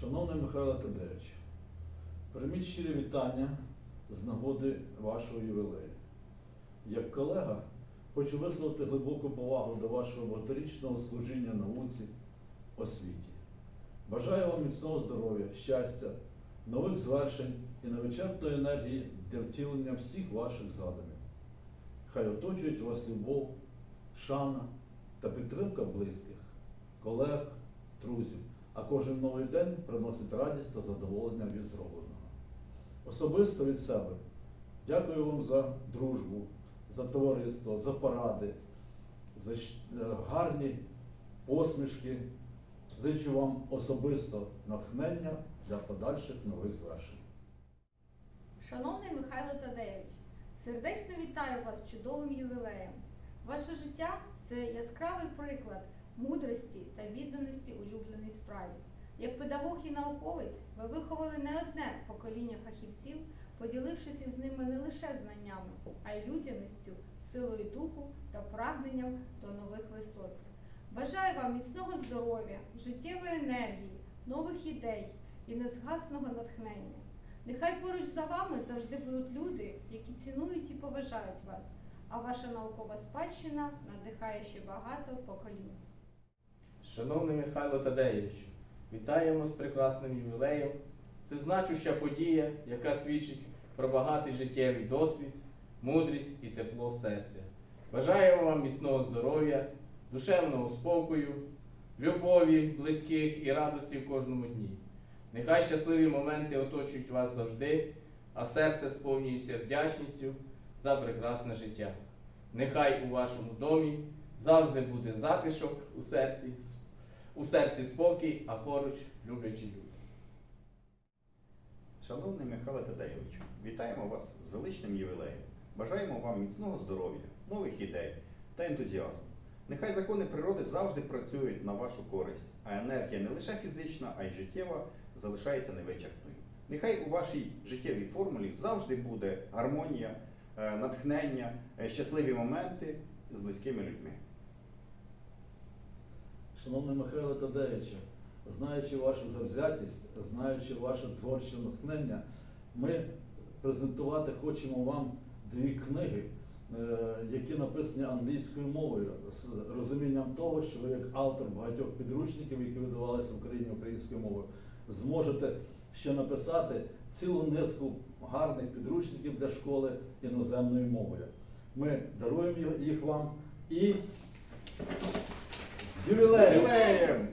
Шановний Михайло Тадеович, прийміть щирі вітання з нагоди вашого ювілею. Як колега, хочу висловити глибоку повагу до вашого багаторічного служіння науці, освіті. Бажаю вам міцного здоров'я, щастя, нових звершень і невичерпної енергії для втілення всіх ваших задумів. Хай оточують вас любов, шана та підтримка близьких, колег, друзів, а кожен новий день приносить радість та задоволення від зробленого. Особисто від себе дякую вам за дружбу, за товариство, за поради, за е, гарні посмішки. Зичу вам особисто натхнення для подальших нових звершень. Шановний Михайло Тадеєвич, сердечно вітаю вас чудовим ювілеєм. Ваше життя це яскравий приклад мудрості та відданості улюбленій справі. Як педагог і науковець, ви виховали не одне покоління фахівців, поділившись із ними не лише знаннями, а й людяністю, силою духу та прагненням до нових висот. Бажаю вам міцного здоров'я, життєвої енергії, нових ідей і незгасного натхнення. Нехай поруч за вами завжди будуть люди, які цінують і поважають вас, а ваша наукова спадщина надихає ще багато поколінь. Шановний Михайло Тадеєвичу, вітаємо з прекрасним ювілеєм. Це значуща подія, яка свідчить про багатий життєвий досвід, мудрість і тепло серця. Бажаємо вам міцного здоров'я, душевного спокою, любові, близьких і радості в кожному дні. Нехай щасливі моменти оточують вас завжди, а серце сповнюється вдячністю за прекрасне життя. Нехай у вашому домі завжди буде затишок у серці, у серці спокій, а поруч люблячі люди. Шановний Михайло Тадеєвичу, вітаємо вас з величним ювілеєм. Бажаємо вам міцного здоров'я, нових ідей та ентузіазму. Нехай закони природи завжди працюють на вашу користь, а енергія не лише фізична, а й життєва залишається невичерпною. Нехай у вашій життєвій формулі завжди буде гармонія, е, натхнення, е, щасливі моменти з близькими людьми. Шановний Михайло Тадеєвичу, знаючи вашу завзятість, знаючи ваше творче натхнення, ми презентувати хочемо вам дві книги, е, які написані англійською мовою, з розумінням того, що ви як автор багатьох підручників, які видавалися в Україні українською мовою, зможете ще написати цілу низку гарних підручників для школи іноземною мовою. Ми даруємо їх вам і з ювілеєм! З ювілеєм!